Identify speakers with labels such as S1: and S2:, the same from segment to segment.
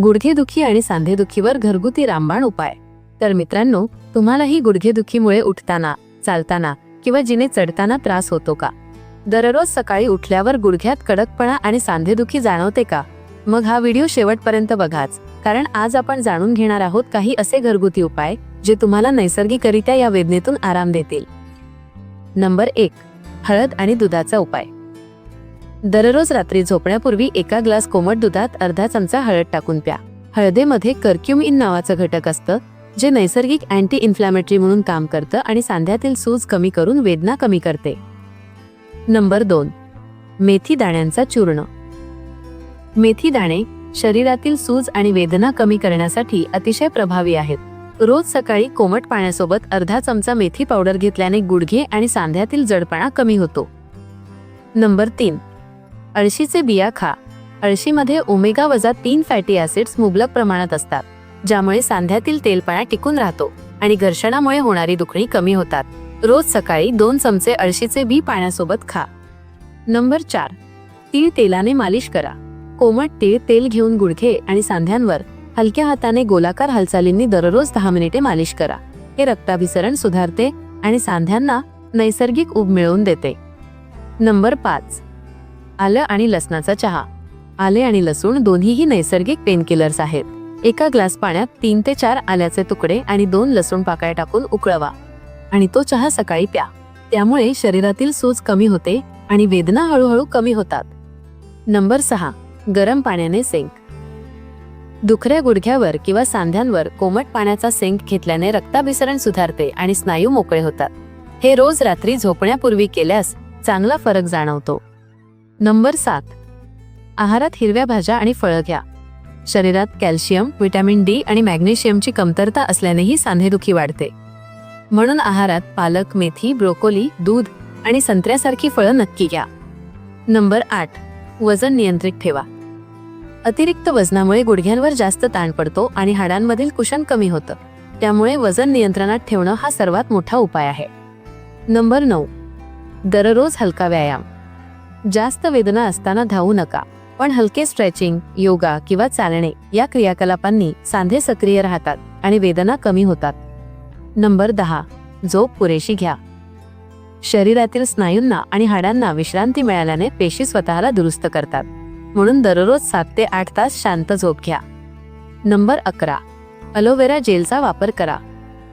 S1: गुडघेदुखी आणि सांधेदुखीवर घरगुती रामबाण उपाय. तर मित्रांनो तुम्हालाही गुडघेदुखीमुळे उठताना चालताना किंवा जिने चढताना त्रास होतो का? दररोज सकाळी उठल्यावर गुडघ्यात कडकपणा आणि सांधेदुखी जाणवते का? मग हा व्हिडिओ शेवटपर्यंत बघाच कारण आज आपण जाणून घेणार आहोत काही असे घरगुती उपाय जे तुम्हाला नैसर्गिकरित्या या वेदनेतून आराम देतील. नंबर एक हळद आणि दुधाचा उपाय. दररोज रात्री झोपण्यापूर्वी एका ग्लास कोमट दुधात अर्धा चमचा हळद टाकून प्या. हळदेमध्ये कर्क्युमिन नावाचं घटक असतं जे नैसर्गिक अँटी इन्फ्लॅमेटरी म्हणून काम करतं आणि सांध्यातील सूज कमी करून वेदना कमी करते. नंबर दोन. मेथी दाण्यांचा चूर्ण. मेथी दाणे शरीरातील सूज आणि वेदना कमी करण्यासाठी अतिशय प्रभावी आहेत. रोज सकाळी कोमट पाण्यासोबत अर्धा चमचा मेथी पावडर घेतल्याने गुडघे आणि सांध्यातील जडपणा कमी होतो. नंबर तीन. अळशीचे बिया खा. अळशीमध्ये ओमेगा वजा तीन फॅटी ऍसिड्स मुबलक प्रमाणात असतात ज्यामुळे सांध्यातील तेलपणा टिकून राहतो आणि घर्षणामुळे होणारी दुखणी कमी होतात. रोज सकाळी दोन चमचे अळशीचे बी पाण्यासोबत खा. नंबर चार. तीळ तेलाने मालिश करा. कोमट तीळ तेल घेऊन गुडघे आणि सांध्यांवर हलक्या हाताने गोलाकार हालचालींनी दररोज दहा मिनिटे मालिश करा. हे रक्ताभिसरण सुधारते आणि सांध्यांना नैसर्गिक उब मिळवून देते. नंबर पाच. आलं आणि लसणाचा चहा. आले आणि लसूण दोन्हीही नैसर्गिक पेनकिलर्स आहेत. एका ग्लास पाण्यात तीन ते चार आल्याचे तुकडे आणि दोन लसूण पाकळ्या टाकून उकळवा. आणि तो चहा सकाळी प्या. त्यामुळे शरीरातील सूज कमी होते आणि वेदना हळूहळू कमी होतात. नंबर सहा. गरम पाण्याने सेंक दुखऱ्या गुडघ्यावर किंवा सांध्यांवर कोमट पाण्याचा सेंक घेतल्याने रक्ताभिसरण सुधारते आणि स्नायू मोकळे होतात. हे रोज रात्री झोपण्यापूर्वी केल्यास चांगला फरक जाणवतो. नंबर सात. आहारात हिरव्या भाज्या आणि फळं घ्या. शरीरात कॅल्शियम व्हिटॅमिन डी आणि मॅग्नेशियमची कमतरता असल्यानेही सांधेदुखी वाढते. म्हणून आहारात पालक मेथी ब्रोकोली दूध आणि संत्र्यासारखी फळं नक्की घ्या. नंबर आठ. वजन नियंत्रित ठेवा. अतिरिक्त वजनामुळे गुडघ्यांवर जास्त ताण पडतो आणि हाडांमधील कुशन कमी होतं. त्यामुळे वजन नियंत्रणात ठेवणं हा सर्वात मोठा उपाय आहे. नंबर नऊ. दररोज हलका व्यायाम. जास्त वेदना असताना धावू नका. पण हलके स्ट्रेचिंग योगा किंवा चालणे या क्रियाकलापांनी सांधे सक्रिय राहतात आणि वेदना कमी होतात. नंबर दहा झोप पुरेशी घ्या. शरीरातील स्नायूंना आणि हाडांना विश्रांती मिळाल्याने पेशी स्वतःला दुरुस्त करतात. म्हणून दररोज सात ते आठ तास शांत झोप घ्या. नंबर अकरा अलोवेरा जेलचा वापर करा.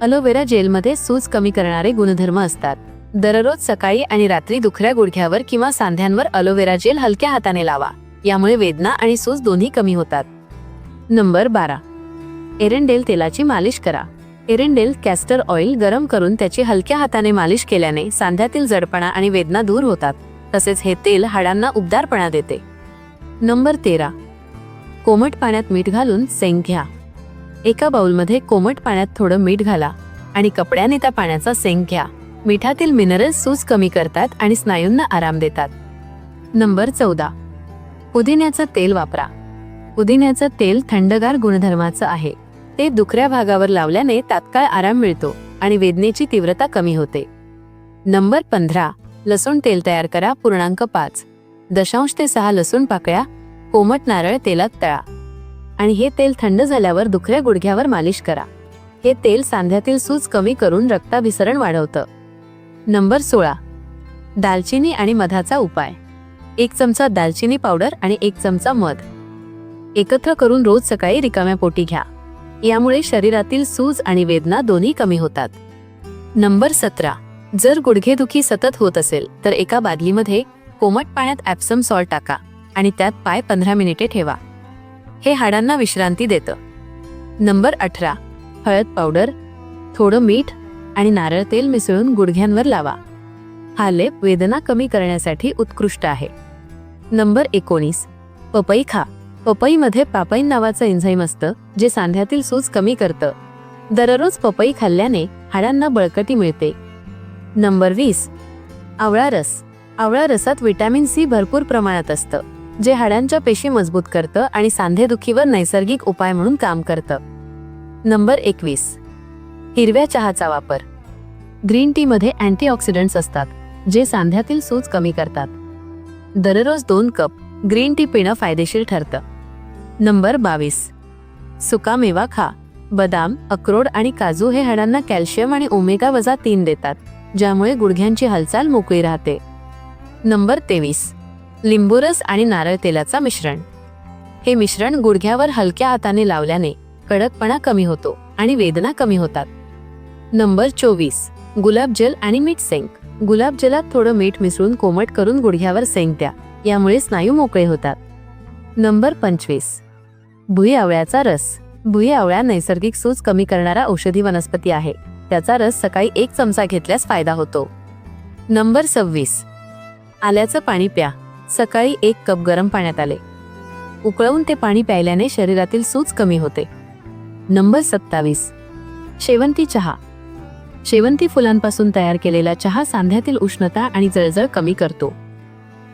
S1: अलोवेरा जेलमध्ये सूज कमी करणारे गुणधर्म असतात. दररोज सकाळी आणि रात्री दुखऱ्या गुडघ्यावर किंवा सांध्यांवर अलोवेरा जेल हलक्या हाताने लावा. यामुळे वेदना आणि सूज दोन्ही कमी होतात. नंबर बारा. एरंडेल तेलाची मालिश करा. एरंडेल कॅस्टर ऑइल गरम करून त्याची हलक्या हाताने मालिश केल्याने सांध्यातील जडपणा आणि वेदना दूर होतात. तसेच हे तेल हाडांना उबदारपणा देते. नंबर तेरा. कोमट पाण्यात मीठ घालून सेंक घ्या. एका बाउलमध्ये कोमट पाण्यात थोडं मीठ घाला आणि कपड्याने त्या पाण्याचा सेंक घ्या. मिठातील मिनरल्स सूज कमी करतात आणि स्नायूंना आराम देतात. नंबर चौदा. पुदिन्याचं तेल वापरा. पुदिन्याचं तेल थंडगार गुणधर्माचं आहे. ते दुखऱ्या भागावर लावल्याने तात्काळ आराम मिळतो आणि वेदनेची तीव्रता कमी होते. नंबर पंधरा. लसूण तेल तयार करा पूर्णांक पाच. दशांश ते सहा लसूण पाकळ्या कोमट नारळ तेलात तळा. आणि हे तेल थंड झाल्यावर दुखऱ्या गुडघ्यावर मालिश करा. हे तेल सांध्यातील सूज कमी करून रक्ताभिसरण वाढवतं. नंबर सोळा. दालचिनी आणि मधाचा उपाय. एक चमचा दालचिनी पावडर आणि एक चमचा मध. एकत्र करून रोज सकाळी रिकाम्या पोटी घ्या. यामुळे शरीरातील सूज आणि वेदना दोन्ही कमी होतात. नंबर सतरा. जर गुडघेदुखी सतत होत असेल तर एका बादलीमध्ये कोमट पाण्यात ॲप्सम सॉल्ट टाका आणि त्यात पाय पंधरा मिनिटे ठेवा. हे हाडांना विश्रांती देतं. नंबर अठरा. हळद पावडर. थोडं मीठ आणि नारळ तेल मिसळून गुडघ्यांवर लावा. हा लेप वेदना कमी करण्यासाठी उत्कृष्ट आहे. नंबर एकोणीस. पपई खा. पपईमध्ये पापाईन नावाचं एन्झाईम असतं जे सांध्यातील सूज कमी करतं. दररोज पपई खाल्ल्याने हाडांना बळकटी मिळते. नंबर वीस. आवळा रस. आवळा रसात विटॅमिन सी भरपूर प्रमाणात असतं जे हाडांच्या पेशी मजबूत करतं आणि सांधेदुखीवर नैसर्गिक उपाय म्हणून काम करतं. नंबर एकवीस. हिरव्या चहाचा वापर. ग्रीन टी मध्ये अँटीऑक्सिडंट्स असतात जे सांध्यातील सूज कमी करतात. दररोज दोन कप ग्रीन टी पिणं फायदेशीर ठरतं. नंबर बावीस. सुकामेवा खा. बदाम अक्रोड आणि काजू हे हाडांना कॅल्शियम आणि ओमेगा वजा तीन देतात ज्यामुळे गुडघ्यांची हालचाल मोकळी राहते. नंबर तेवीस. लिंबूरस आणि नारळ तेलाचा मिश्रण. हे मिश्रण गुडघ्यावर हलक्या हाताने लावल्याने कडकपणा कमी होतो आणि वेदना कमी होतात. नंबर चोवीस. गुलाबजल आणि मीठ सेंक. गुलाबजलात थोडं मीठ मिसळून कोमट करून गुडघ्यावर सेंक द्या. यामुळे स्नायू मोकळे होतात. नंबर पंचवीस. भुई आवळ्याचा रस. भुई नैसर्गिक सूज कमी करणारा औषधी वनस्पती आहे. त्याचा रस सकाळी एक चमचा घेतल्यास फायदा होतो. नंबर सव्वीस. आल्याचं पाणी प्या. सकाळी एक कप गरम पाण्यात आले. उकळवून ते पाणी प्यायल्याने शरीरातील सूज कमी होते. नंबर सत्तावीस. शेवंती चहा. शेवंती फुलांपासून तयार केलेला चहा सांध्यातील उष्णता आणि जळजळ कमी करतो.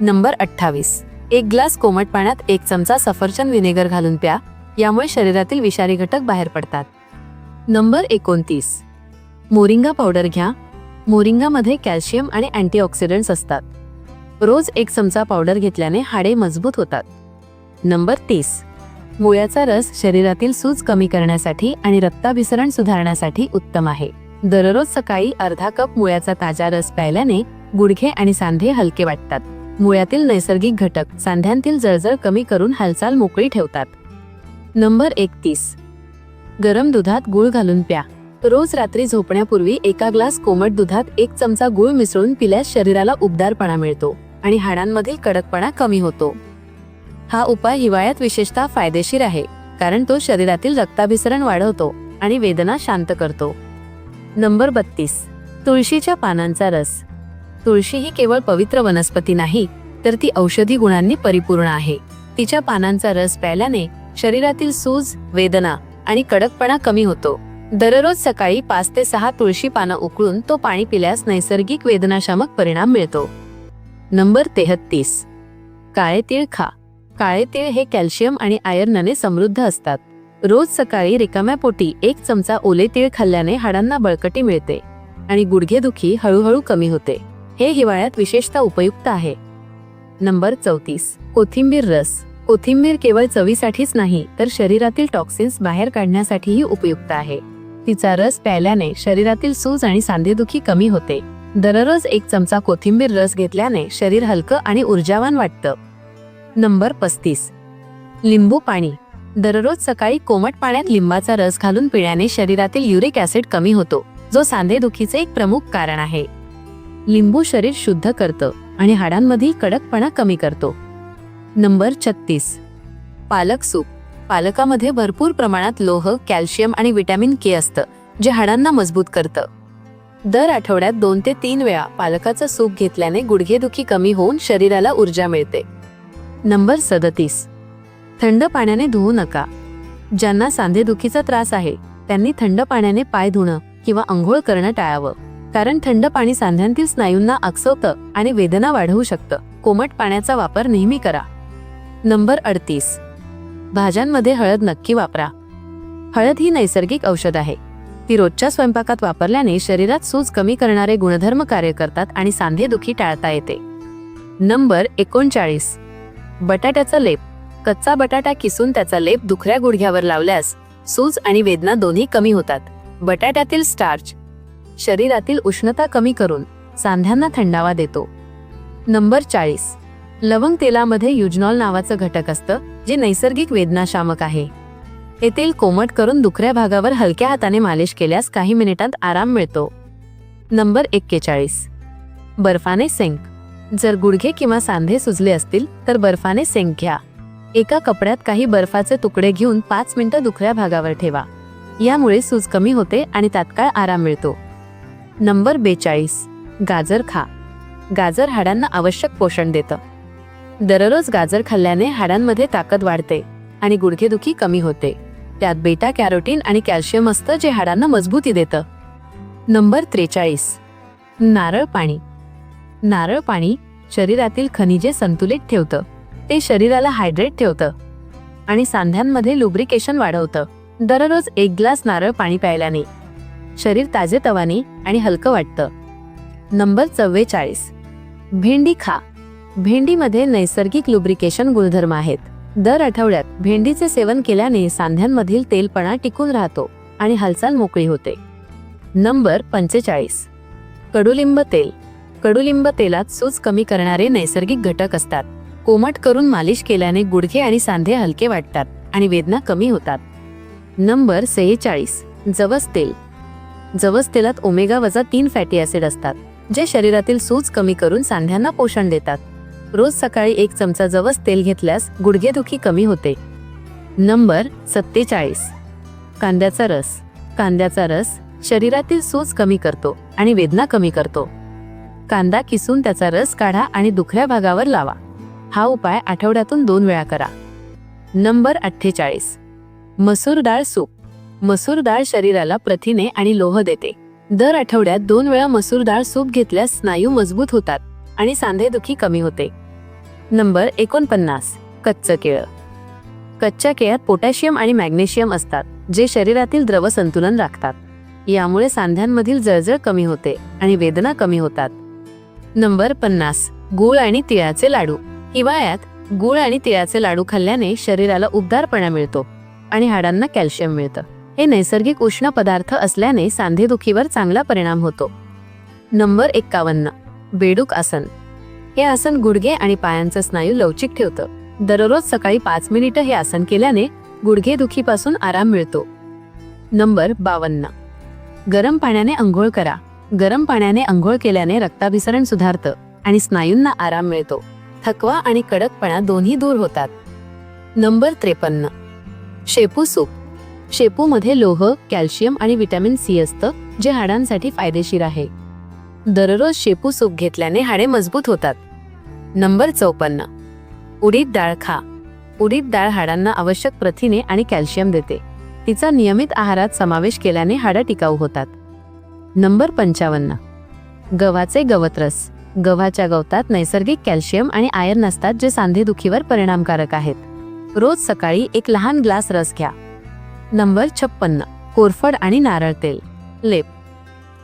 S1: नंबर अठ्ठावीस. एक ग्लास कोमट पाण्यात एक चमचा सफरचंद विनेगर घालून प्या यामुळे शरीरातील विषारी घटक बाहेर पडतात. नंबर एकोणतीस. मोरिंगा पावडर घ्या. मोरिंगामध्ये कॅल्शियम आणि अँटीऑक्सिडंट्स असतात. रोज एक चमचा पावडर घेतल्याने हाडे मजबूत होतात. नंबर तीस. मुळ्याचा रस शरीरातील सूज कमी करण्यासाठी आणि रक्ताभिसरण सुधारण्यासाठी उत्तम आहे. दररोज सकाळी अर्धा कप मुळ्याचा ताजा रस प्यायल्याने गुडघे आणि सांधे हलके वाटतात. मुळ्यातील नैसर्गिक घटक सांध्यांतील जळजळ कमी करून हालचाल मोकळी ठेवतात. नंबर एकतीस. गरम दुधात गुळ घालून प्या. रोज रात्री झोपण्यापूर्वी एका ग्लास कोमट दुधात एक चमचा गुळ मिसळून पिल्यास शरीराला उबदारपणा मिळतो आणि हाडांमधील कडकपणा कमी होतो. हा उपाय हिवाळ्यात विशेषतः फायदेशीर आहे कारण तो शरीरातील रक्ताभिसरण वाढवतो आणि वेदना शांत करतो. नंबर बत्तीस. तुळशीच्या पानांचा रस. तुळशी ही केवळ पवित्र वनस्पती नाही तर ती औषधी गुणांनी परिपूर्ण आहे. तिच्या पानांचा रस प्यायल्याने शरीरातील सूज वेदना आणि कडकपणा कमी होतो. दररोज सकाळी पाच ते सहा तुळशी पानं उकळून तो पाणी पिल्यास नैसर्गिक वेदनाशामक परिणाम मिळतो. नंबर तेहत्तीस. काळे तीळ खा. काळे तीळ हे कॅल्शियम आणि आयर्नने समृद्ध असतात. रोज सकाळी रिकाम्या पोटी एक चमचा ओले तीळ खाल्ल्याने हाडांना बळकटी मिळते आणि गुडघेदुखी हळूहळू कमी होते. हे हिवाळ्यात विशेषतः उपयुक्त आहे. नंबर चौतीस. कोथिंबीर रस. कोथिंबीर केवळ चवीसाठीच नाही तर शरीरातील टॉक्सिन्स बाहेर काढण्यासाठीही उपयुक्त आहे. तिचा रस प्यायल्याने शरीरातील सूज आणि सांधेदुखी कमी होते. दररोज एक चमचा कोथिंबीर रस घेतल्याने शरीर हलकं आणि ऊर्जावान वाटतं. नंबर पस्तीस. लिंबू पाणी. दररोज सकाळी कोमट पाण्यात लिंबाचा रस घालून पिण्याने शरीरातील युरिक ऍसिड कमी होतो जो सांधेदुखीचे एक प्रमुख कारण आहे. लिंबू शरीर शुद्ध करतं आणि हाडांमधील कडकपणा कमी करतो. नंबर छत्तीस. पालक सूप. पालकामध्ये भरपूर प्रमाणात लोह कॅल्शियम आणि विटॅमिन के असतं जे हाडांना मजबूत करतं. दर आठवड्यात दोन ते तीन वेळा पालकाचं सूप घेतल्याने गुडघेदुखी कमी होऊन शरीराला ऊर्जा मिळते. नंबर सदतीस. थंड पाण्याने धुवू नका. ज्यांना सांधेदुखीचा त्रास आहे त्यांनी थंड पाण्याने पाय धुणं किंवा आंघोळ करणं टाळावं. कारण थंड पाणी सांध्यांतील स्नायूंना आकसवतं आणि वेदना वाढवू शकतं. कोमट पाण्याचा वापर नेहमी करा. नंबर अडतीस. भाज्यांमध्ये हळद नक्की वापरा. हळद ही नैसर्गिक औषध आहे. ती रोजच्या स्वयंपाकात वापरल्याने शरीरात सूज कमी करणारे गुणधर्म कार्य करतात आणि सांधेदुखी टाळता येते. नंबर एकोणचाळीस. बटाट्याचा लेप. कच्चा बटाटा किसून त्याचा लेप दुखऱ्या गुडघ्यावर लावल्यास सूज आणि वेदना दोन्ही कमी होतात. बटाट्यातील स्टार्च शरीरातील उष्णता कमी करून सांध्यांना थंडावा देतो. नंबर चाळीस. लवंग तेलामध्ये युजनॉल नावाचं घटक असतं जे नैसर्गिक वेदनाशामक आहे. हे तेल कोमट करून दुखऱ्या भागावर हलक्या हाताने मालिश केल्यास काही मिनिटांत आराम मिळतो. नंबर एक्केचाळीस. बर्फाने सेंक. जर गुडघे किंवा सांधे सुजले असतील तर बर्फाने सेंक घ्या. एका कपड्यात काही बर्फाचे तुकडे घेऊन पाच मिनिटं दुखऱ्या भागावर ठेवा. यामुळे सूज कमी होते आणि तात्काळ आराम मिळतो. नंबर बेचाळीस. गाजर खा. गाजर हाडांना आवश्यक पोषण देतं. दररोज गाजर खाल्ल्याने हाडांमध्ये ताकद वाढते आणि गुडघेदुखी कमी होते. त्यात बेटा कॅरोटीन आणि कॅल्शियम असतं जे हाडांना मजबूती देतं. नंबर त्रेचाळीस. नारळ पाणी. नारळ पाणी शरीरातील खनिजे संतुलित ठेवतं. ते शरीराला हायड्रेट ठेवतं आणि सांध्यांमध्ये लुब्रिकेशन वाढवतं. दररोज एक ग्लास नारळ पाणी प्यायल्याने शरीर ताजेतवाने आणि हलकं वाटतं. नंबर चव्वेचाळीस. भेंडी खा. भेंडीमध्ये नैसर्गिक लुब्रिकेशन गुणधर्म आहेत. दर आठवड्यात भेंडीचे सेवन केल्याने सांध्यांमधील तेलपणा टिकून राहतो आणि हालचाल मोकळी होते. नंबर पंचेचाळीस. कडुलिंब तेल. कडुलिंब तेलात सूज कमी करणारे नैसर्गिक घटक असतात. कोमट करून मालिश केल्याने गुडघे आणि सांधे हलके वाटतात आणि वेदना कमी होतात. नंबर सेहेचाळीस. जवस तेल. जवस तेलात ओमेगा वजा तीन फॅटी ॲसिड असतात जे शरीरातील सूज कमी करून सांध्यांना पोषण देतात. रोज सकाळी एक चमचा जवस तेल घेतल्यास गुडघेदुखी कमी होते. नंबर सत्तेचाळीस. कांद्याचा रस. कांद्याचा रस शरीरातील सूज कमी करतो आणि वेदना कमी करतो. कांदा किसून त्याचा रस काढा आणि दुखऱ्या भागावर लावा. हा उपाय आठवड्यातून दोन वेळा करा. नंबर अठ्ठेचाळीस. मसूर डाळ सूप. मसूर डाळ शरीराला प्रथिने आणि लोह देते. दर आठवड्यात दोन वेळा मसूर डाळ सूप घेतल्यास स्नायू मजबूत होतात आणि सांधेदुखी कमी होते. नंबर एकोणपन्नास. कच्चं केळं. कच्च्या केळ्यात पोटॅशियम आणि मॅग्नेशियम असतात जे शरीरातील द्रव संतुलन राखतात. यामुळे सांध्यांमधील जळजळ कमी होते आणि वेदना कमी होतात. नंबर पन्नास. गूळ आणि तिळाचे लाडू. हिवाळ्यात गूळ आणि तिळाचे लाडू खाल्ल्याने शरीराला उबदारपणा मिळतो आणि हाडांना कॅल्शियम मिळतं. हे नैसर्गिक उष्ण पदार्थ असल्याने सांधेदुखीवर चांगला परिणाम होतो. नंबर एक्कावन्न. बेडूक आसन. हे आसन गुडघे आणि पायांचं स्नायू लवचिक ठेवतं. दररोज सकाळी पाच मिनिटं हे आसन केल्याने गुडघे दुखीपासून आराम मिळतो. नंबर बावन्न. गरम पाण्याने अंघोळ करा. गरम पाण्याने अंघोळ केल्याने रक्ताभिसरण सुधारतं आणि स्नायूंना आराम मिळतो. थकवा आणि कडकपणा दोन्ही दूर होतात. नंबर त्रेपन्न. शेपू सूप. शेपूमध्ये लोह कॅल्शियम आणि विटॅमिन सी असतं जे हाडांसाठी फायदेशीर आहे. दररोज शेपू सूप घेतल्याने हाडे मजबूत होतात. नंबर चौपन्न. उडीद डाळ खा. उडीद डाळ हाडांना आवश्यक प्रथिने आणि कॅल्शियम देते. तिचा नियमित आहारात समावेश केल्याने हाडं टिकाऊ होतात. नंबर पंचावन्न. गव्हाचे गवतरस. गव्हाच्या गवतात नैसर्गिक कॅल्शियम आणि आयर्न असतात जे सांधेदुखीवर परिणामकारक आहेत. रोज सकाळी एक लहान ग्लास रस घ्या. नंबर छप्पन्न. कोरफड आणि नारळ तेल. लेप.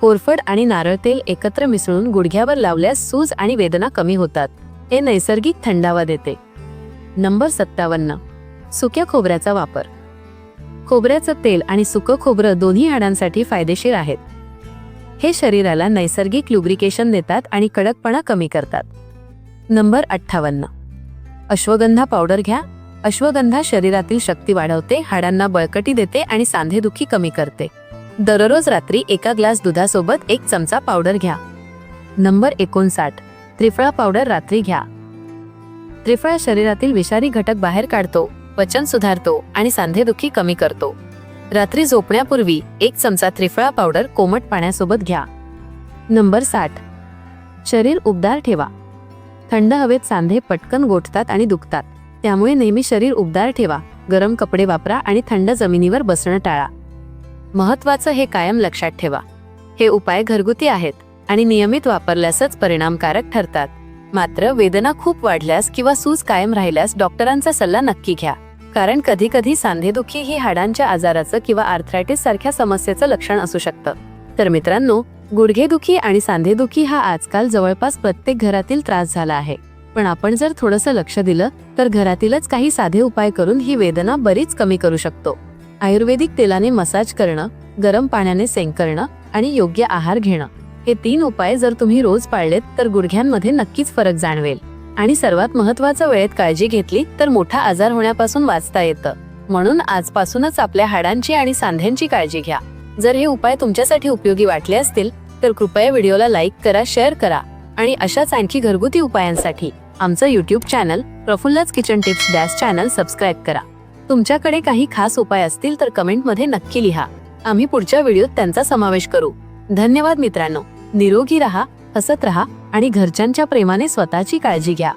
S1: कोरफड आणि नारळ तेल एकत्र मिसळून गुडघ्यावर लावल्यास सूज आणि वेदना कमी होतात. हे नैसर्गिक थंडावा देते. नंबर सत्तावन्न. सुक्या खोबऱ्याचा वापर. खोबऱ्याचं तेल आणि सुकं खोबरं दोन्ही हाडांसाठी फायदेशीर आहेत. हे शरीराला नैसर्गिक लुब्रिकेशन देतात आणि कडकपणा कमी करतात. नंबर अठ्ठावन्न. अश्वगंधा पावडर घ्या. अश्वगंधा शरीरातील शक्ती वाढवते हाडांना बळकटी देते आणि सांधेदुखी कमी करते. दररोज रात्री एका ग्लास दुधासोबत एक चमचा पावडर घ्या. नंबर एकोणसाठ. त्रिफळा पावडर रात्री घ्या. त्रिफळा शरीरातील विषारी घटक बाहेर काढतो पचन सुधारतो आणि सांधेदुखी कमी करतो. रात्री झोपण्यापूर्वी एक चमचा त्रिफळा पावडर कोमट पाण्यासोबत घ्या. नंबर साठ. शरीर उबदार ठेवा. थंड हवेत सांधे पटकन गोठतात आणि दुखतात. त्यामुळे नेहमी शरीर उबदार ठेवा. गरम कपडे वापरा आणि थंड जमिनीवर बसणं टाळा. महत्वाचं हे कायम लक्षात ठेवा. हे उपाय घरगुती आहेत आणि नियमित वापरल्यासच परिणामकारक ठरतात. मात्र वेदना खूप वाढल्यास किंवा सूज कायम राहिल्यास डॉक्टरांचा सल्ला नक्की घ्या. कारण कधी कधी सांधेदुखी ही हाडांच्या आजाराचं किंवा आर्थरायटिस सारख्या समस्येचं लक्षण असू शकतं. तर मित्रांनो गुडघेदुखी आणि सांधेदुखी हा आजकाल जवळपास प्रत्येक घरातील त्रास झाला आहे. पण आपण जर थोडंसं लक्ष दिलं तर घरातीलच काही साधे उपाय करून ही वेदना बरीच कमी करू शकतो. आयुर्वेदिक तेलाने मसाज करणं गरम पाण्याने सेंक करणं आणि योग्य आहार घेणं हे तीन उपाय जर तुम्ही रोज पाळलेत तर गुडघ्यांमध्ये नक्कीच फरक जाणवेल. आणि सर्वात महत्वाचं वेळेत काळजी घेतली तर मोठा आजार होण्यापासून वाचता येतं. म्हणून आजपासूनच आपल्या हाडांची आणि सांध्यांची काळजी घ्या. जर हे उपाय तुमच्यासाठी उपयोगी वाटले असतील तर कृपया व्हिडिओला लाईक करा शेअर करा आणि अशाच आणखी घरगुती उपायांसाठी आमचं YouTube channel प्रफुल्लच kitchen tips dash channel subscribe करा. तुमच्याकडे काही खास उपाय असतील तर कमेंटमध्ये नक्की लिहा. आम्ही पुढच्या व्हिडिओत त्यांचा समावेश करू. धन्यवाद मित्रांनो. निरोगी रहा हसत रहा. आणि घरच्यांच्या प्रेमाने स्वतःची काळजी घ्या.